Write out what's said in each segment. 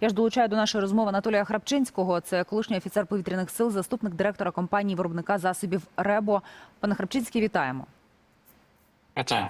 Я ж долучаю до нашої розмови Анатолія Храпчинського. Це колишній офіцер повітряних сил, заступник директора компанії виробника засобів Ребо. Пане Храпчинський, вітаємо. Вітаю.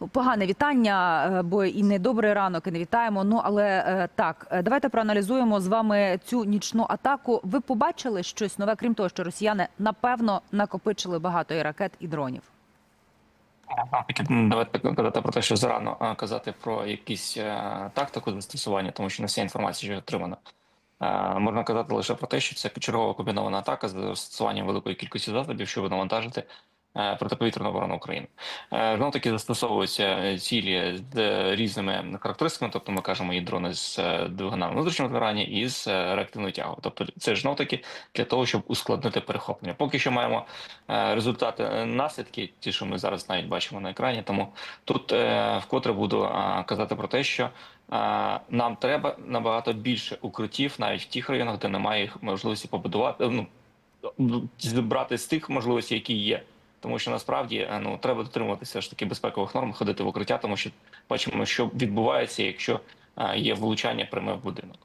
Ну, Погане вітання, е, бо і не добрий ранок, і не вітаємо. Ну але е, так, е, давайте проаналізуємо з вами цю нічну атаку. Ви побачили щось нове, крім того, що росіяни напевно накопичили багато і ракет, і дронів. Давайте казати про те, що зарано казати про якісь е, тактику застосування, тому що не вся інформація вже отримана. Е, Можна казати лише про те, що це чергова комбінована атака з застосуванням великої кількості засобів, щоб навантажити е, протиповітряну оборону України. Знову таки застосовуються е, цілі з е, різними характеристиками, тобто ми кажемо і дрони з е, двигунами внутрішнього згорання і з е, реактивною тягою. Тобто це ж таки для того, щоб ускладнити перехоплення. Поки що маємо е, результати е, наслідки, ті, що ми зараз навіть бачимо на екрані. Тому тут е, вкотре буду е, казати про те, що е, нам треба набагато більше укриттів, навіть в тих районах, де немає їх можливості побудувати. Ну зібрати з тих можливостей, які є. Тому що насправді е, ну треба дотримуватися ж таки безпекових норм, ходити в укриття, тому що бачимо, що відбувається, якщо е, є влучання пряме в будинок.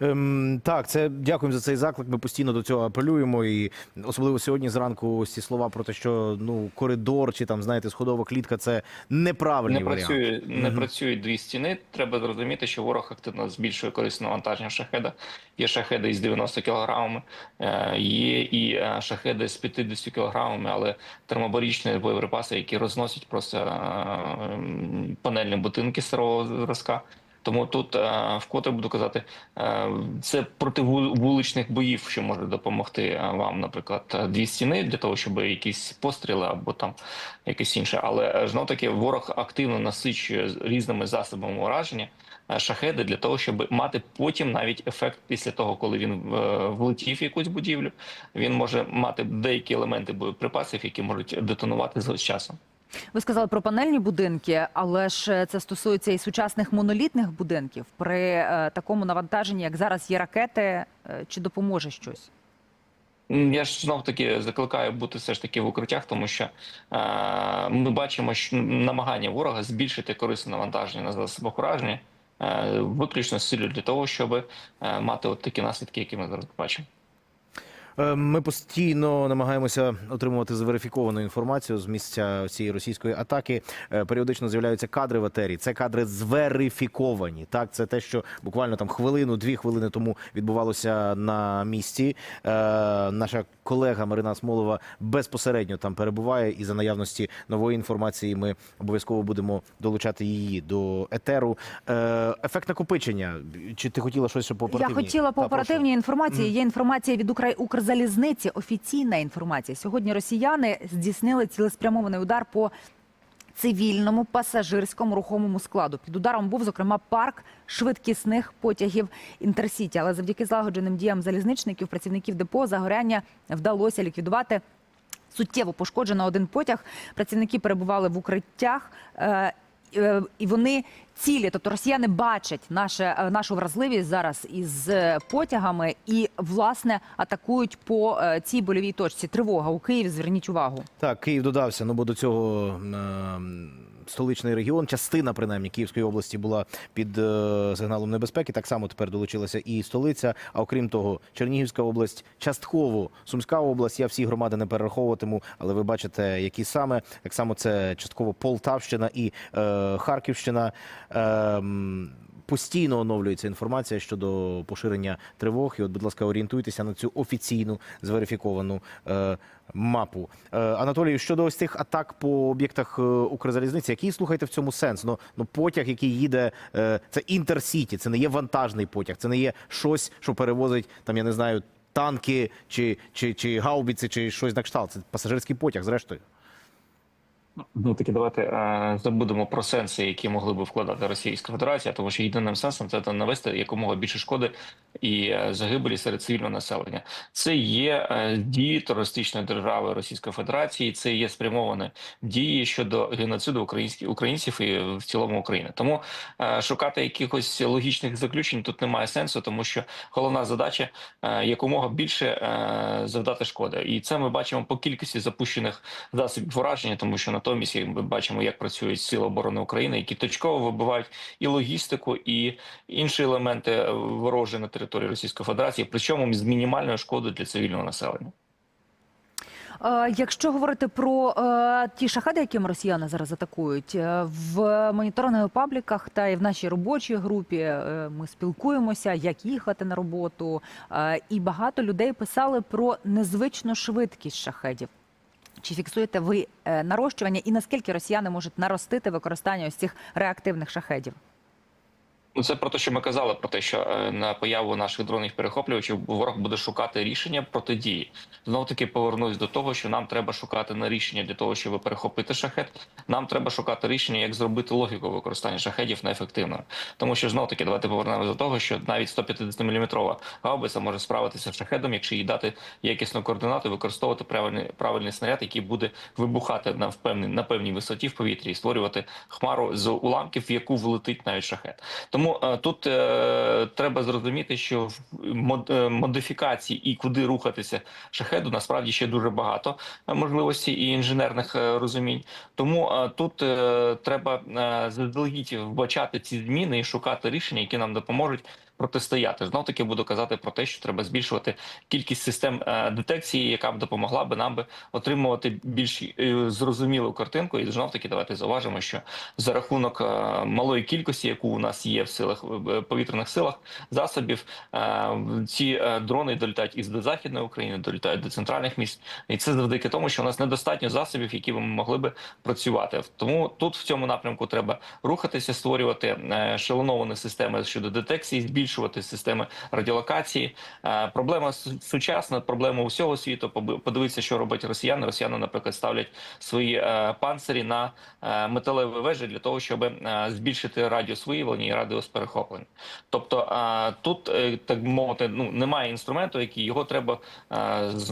Ем, так, це дякуємо за цей заклик. Ми постійно до цього апелюємо. І особливо сьогодні зранку ось ці слова про те, що ну коридор чи там знаєте сходова клітка це неправильний Не варіант. працює, не Мгм. працюють дві стіни. Треба зрозуміти, що ворог активно збільшує корисне навантаження шахеда. Є шахеди із 90 кілограмами, е, є і е, шахеди з 50 кілограмами, але термобарічні боєприпаси, які розносять просто е, панельні будинки старого зразка. Тому тут е, вкотре буду казати, е, це проти вуличних боїв, що може допомогти е, вам, наприклад, дві стіни для того, щоб якісь постріли або там якесь інше. Але знов таки ворог активно насичує різними засобами ураження шахеди для того, щоб мати потім навіть ефект після того, коли він влетів в якусь будівлю. Він може мати деякі елементи боєприпасів, які можуть детонувати з часом. Ви сказали про панельні будинки, але ж це стосується і сучасних монолітних будинків. При е, такому навантаженні, як зараз є ракети, е, чи допоможе щось? Я ж знов таки закликаю бути все ж таки в укриттях, тому що е, ми бачимо, що намагання ворога збільшити корисне навантаження на засобах ураження е, виключно з для того, щоб е, мати от такі наслідки, які ми зараз бачимо. Е, Ми постійно намагаємося отримувати зверифіковану інформацію з місця цієї російської атаки. Е, Періодично з'являються кадри в етері. Це кадри зверифіковані. Так, це те, що буквально там хвилину, дві хвилини тому відбувалося на місці. Е, Наша колега Марина Смолова безпосередньо там перебуває, і за наявності нової інформації ми обов'язково будемо долучати її до етеру. Ефект накопичення. Чи ти хотіла щось по Я оперативній? хотіла по оперативній інформації. Є інформація від Укра... Укрзалізниці, офіційна інформація. Сьогодні росіяни здійснили цілеспрямований удар по цивільному пасажирському рухомому складу. Під ударом був зокрема парк швидкісних потягів інтерсіті. Але завдяки злагодженим діям залізничників, працівників депо загоряння вдалося ліквідувати. Суттєво пошкоджено один потяг. Працівники перебували в укриттях. Е, І вони цілі, тобто росіяни бачать наше, е, нашу вразливість зараз із е, потягами і власне атакують по цій больовій точці. Тривога у Києві. Зверніть увагу. Так, Київ додався. Ну бо до цього е, столичний регіон, частина принаймні Київської області була під е, сигналом небезпеки. Так само тепер долучилася і столиця. А окрім того, Чернігівська область, частково Сумська область. Я всі громади не перераховуватиму, але ви бачите, які саме так само це частково Полтавщина і е, Харківщина. Е, Постійно оновлюється інформація щодо поширення тривог. І от, будь ласка, орієнтуйтеся на цю офіційну зверифіковану е, мапу. Е, Анатолію, щодо ось цих атак по об'єктах е, Укрзалізниці, який слухайте в цьому сенс? Ну, ну потяг, який їде, е, це інтерсіті, це не є вантажний потяг, це не є щось, що перевозить там, я не знаю, танки чи, чи, чи гаубіці, чи щось на кшталт. Це пасажирський потяг, зрештою. Ну таки давайте е, забудемо про сенси, які могли би вкладати Російська Федерація, тому що єдиним сенсом це навести якомога більше шкоди і е, загибелі серед цивільного населення. Це є е, дії терористичної держави Російської Федерації, це є спрямовані дії щодо геноциду українських українців і в цілому України. Тому шукати якихось логічних заключень тут немає сенсу, тому що головна задача якомога більше завдати шкоди, і це ми бачимо по кількості запущених засобів ураження, тому що Натомість ми бачимо, як працюють сили оборони України, які точково вибивають і логістику, і інші елементи е, ворожі на території Російської Федерації, причому з мінімальною шкодою для цивільного населення. Е, Якщо говорити про е, ті шахеди, якими росіяни зараз атакують, в моніторингових пабліках та і в нашій робочій групі ми спілкуємося, як їхати на роботу, і багато людей писали про незвичну швидкість шахедів. Чи фіксуєте ви е, нарощування і наскільки росіяни можуть наростити використання ось цих реактивних шахедів? Ну, це про те, що ми казали, про те, що е, на появу наших дронних перехоплювачів ворог буде шукати рішення протидії. Знову таки повернусь до того, що нам треба шукати не рішення для того, щоб перехопити шахет. Нам треба шукати рішення, як зробити логіку використання шахедів неефективною. Тому що знов таки давайте повернемося до того, що навіть 150 мм гаубиця може справитися з шахедом, якщо їй дати якісну координату, використовувати правильний правильний снаряд, який буде вибухати на впевнений на певній висоті в повітрі і створювати хмару з уламків, в яку влетить навіть шахет. Тому е, тут е, треба зрозуміти, що мод, е, модифікацій і куди рухатися шахеду насправді ще дуже багато е, можливостей і інженерних розумінь. Тому тут треба заздалегідь вбачати ці зміни і шукати рішення, які нам допоможуть. Протистояти знов таки буду казати про те, що треба збільшувати кількість систем е, детекції, яка б допомогла би нам би отримувати більш е, зрозумілу картинку. І знов таки давайте зауважимо, що за рахунок е, малої кількості, яку у нас є в силах е, повітряних силах засобів, ці дрони долітають із до західної України, долітають до центральних міст, і це завдяки тому, що у нас недостатньо засобів, які ми могли би працювати. Тому тут в цьому напрямку треба рухатися, створювати шалоновані системи щодо детекції, збільшувати системи радіолокації. Е, Проблема сучасна, проблема усього світу. Подивитися, що роблять росіяни. Росіяни, наприклад, ставлять свої е, панцирі на е, металеві вежі для того, щоб збільшити радіус виявлення і радіус перехоплення. Тобто тут так мовити, ну немає інструменту, який його треба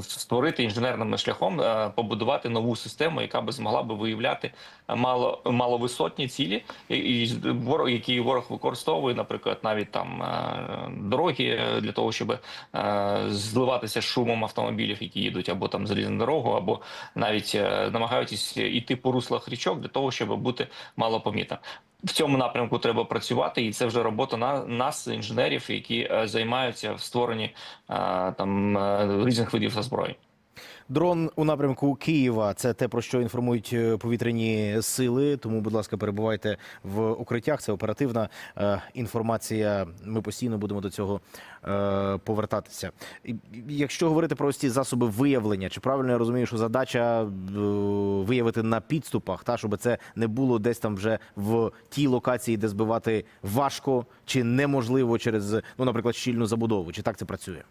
створити інженерним шляхом, побудувати нову систему, яка би змогла би виявляти мало маловисотні цілі, і, ворог, які ворог використовує, наприклад, навіть там дороги для того, щоб е, зливатися шумом автомобілів, які їдуть або там залізну дорогу, або навіть е, намагаються йти по руслах річок для того, щоб бути малопомітним. В цьому напрямку треба працювати, і це вже робота на нас, інженерів, які е, займаються в створенні там різних видів озброєнь. Дрон у напрямку Києва це те, про що інформують е, повітряні сили. Тому, будь ласка, перебувайте в укриттях. Це оперативна е, інформація. Ми постійно будемо до цього е, повертатися. Якщо говорити про ці засоби виявлення, чи правильно я розумію, що задача е, виявити на підступах, та щоб це не було десь там вже в тій локації, де збивати важко чи неможливо через, ну, наприклад, щільну забудову. Чи так це працює?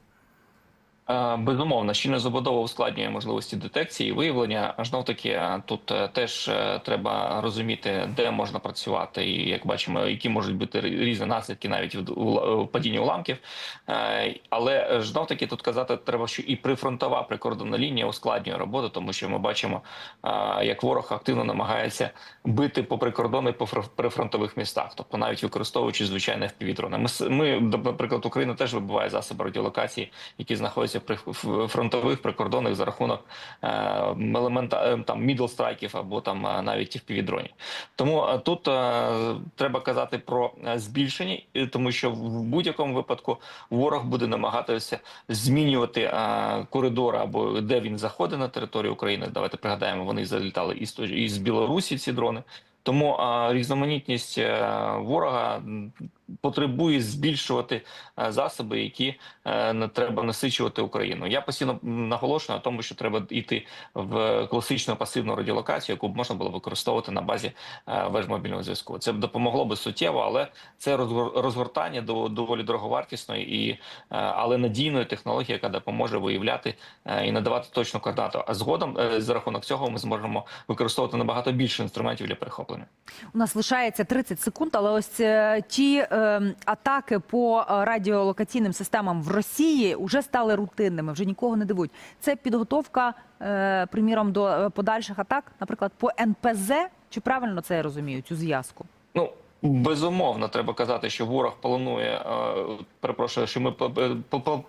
Е, Безумовно, щільна забудова ускладнює можливості детекції і виявлення. Аж таки тут е, теж е, треба розуміти, де можна працювати, і як бачимо, які можуть бути різні наслідки навіть від ула- падіння уламків. Е, Але знов таки тут казати треба, що і прифронтова прикордонна лінія ускладнює роботу, тому що ми бачимо, е, як ворог активно намагається бити по прикордону по фр- прифронтових містах, тобто навіть використовуючи звичайне впівдрони. Ми ми, наприклад, Україна теж вибиває засоби радіолокації, які знаходяться при фронтових прикордонних за рахунок е, елемента е, там мідл страйків або там е, навіть впівдронів. Тому е, тут треба казати про збільшення, тому що в будь-якому випадку ворог буде намагатися змінювати коридори або де він заходить на територію України. Давайте пригадаємо, вони залітали із із Білорусі ці дрони. Тому різноманітність е, ворога потребує збільшувати е, засоби, які е, треба насичувати Україну. Я постійно наголошую на тому, що треба йти в класичну пасивну радіолокацію, яку б можна було використовувати на базі веж мобільного зв'язку. Це б допомогло би суттєво, але це розгор- розгортання до доволі дороговартісної і але надійної технології, яка допоможе виявляти і надавати точну координату. А згодом за рахунок цього ми зможемо використовувати набагато більше інструментів для перехоплення. У нас лишається 30 секунд, але ось е, ті е, атаки по е, радіолокаційним системам в Росії вже стали рутинними, вже нікого не дивують. Це підготовка, е, приміром, до е, подальших атак, наприклад, по НПЗ. Чи правильно це я розумію, цю зв'язку? Ну Безумовно, треба казати, що ворог планує. е, Перепрошую, що ми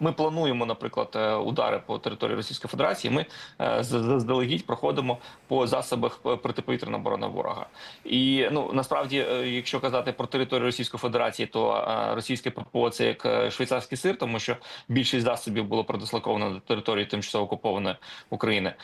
ми плануємо, наприклад, е, удари по території Російської Федерації. Ми е, заздалегідь проходимо по засобах протиповітряної оборони ворога. І ну насправді, якщо казати про територію Російської Федерації, то російське ППО це як швейцарський сир, тому що більшість засобів було продислоковано до території тимчасово окупованої України.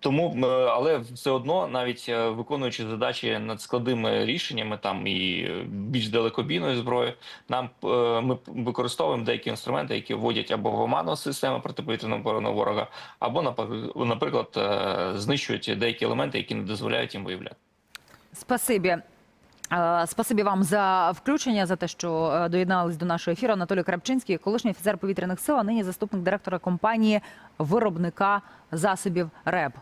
Тому, але все одно, навіть виконуючи задачі над складними рішеннями, там і е, більш далекобійною зброєю, нам е, ми використовуємо деякі інструменти, які вводять або в оману системи протиповітряної оборони ворога, або напр- наприклад, е, знищують деякі елементи, які не дозволяють їм виявляти. Спасибі. Спасибі вам за включення, за те, що доєднались до нашого ефіру. Анатолій Крапчинський, колишній офіцер повітряних сил, а нині заступник директора компанії виробника засобів РЕБ.